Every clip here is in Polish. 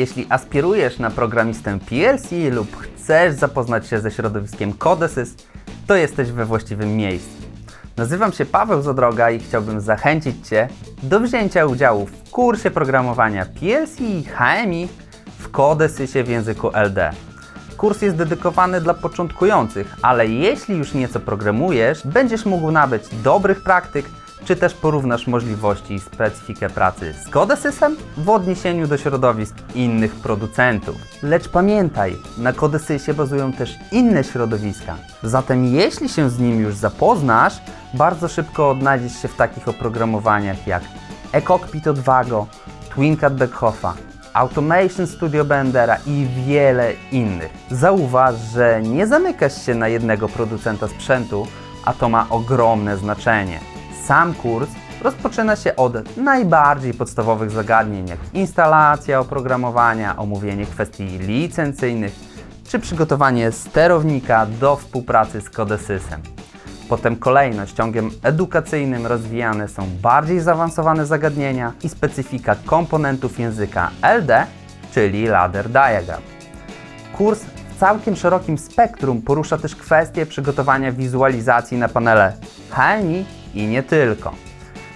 Jeśli aspirujesz na programistę PLC lub chcesz zapoznać się ze środowiskiem Codesys, to jesteś we właściwym miejscu. Nazywam się Paweł Zadroga i chciałbym zachęcić Cię do wzięcia udziału w kursie programowania PLC i HMI w Codesysie w języku LD. Kurs jest dedykowany dla początkujących, ale jeśli już nieco programujesz, będziesz mógł nabyć dobrych praktyk, czy też porównasz możliwości i specyfikę pracy z Codesysem w odniesieniu do środowisk innych producentów. Lecz pamiętaj, na Codesysie bazują też inne środowiska. Zatem jeśli się z nim już zapoznasz, bardzo szybko odnajdziesz się w takich oprogramowaniach jak eCockpit od Vago, TwinCAD Beckhoffa, Automation Studio Bendera i wiele innych. Zauważ, że nie zamykasz się na jednego producenta sprzętu, a to ma ogromne znaczenie. Sam kurs rozpoczyna się od najbardziej podstawowych zagadnień, jak instalacja oprogramowania, omówienie kwestii licencyjnych, czy przygotowanie sterownika do współpracy z Codesysem. Potem kolejno ściągiem edukacyjnym rozwijane są bardziej zaawansowane zagadnienia i specyfika komponentów języka LD, czyli Ladder Diagram. Kurs w całkiem szerokim spektrum porusza też kwestie przygotowania wizualizacji na panele HMI i nie tylko.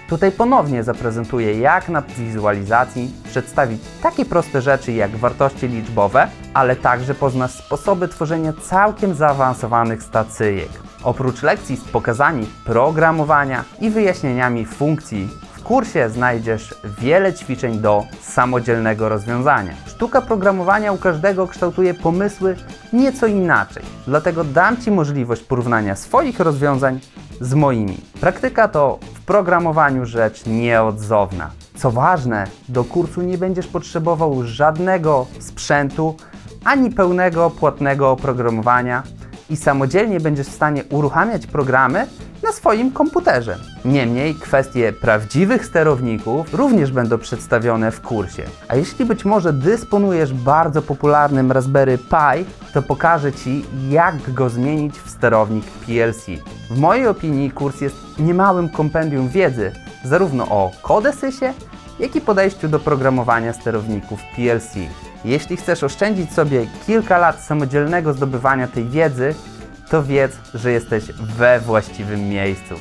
Tutaj ponownie zaprezentuję, jak na wizualizacji przedstawić takie proste rzeczy jak wartości liczbowe, ale także poznasz sposoby tworzenia całkiem zaawansowanych stacyjek. Oprócz lekcji z pokazami programowania i wyjaśnieniami funkcji, w kursie znajdziesz wiele ćwiczeń do samodzielnego rozwiązania. Sztuka programowania u każdego kształtuje pomysły nieco inaczej, dlatego dam Ci możliwość porównania swoich rozwiązań z moimi. Praktyka to w programowaniu rzecz nieodzowna. Co ważne, do kursu nie będziesz potrzebował żadnego sprzętu ani pełnego płatnego oprogramowania i samodzielnie będziesz w stanie uruchamiać programy na swoim komputerze. Niemniej kwestie prawdziwych sterowników również będą przedstawione w kursie. A jeśli być może dysponujesz bardzo popularnym Raspberry Pi, to pokażę Ci, jak go zmienić w sterownik PLC. W mojej opinii kurs jest niemałym kompendium wiedzy, zarówno o Codesysie, jak i podejściu do programowania sterowników PLC. Jeśli chcesz oszczędzić sobie kilka lat samodzielnego zdobywania tej wiedzy, to wiedz, że jesteś we właściwym miejscu.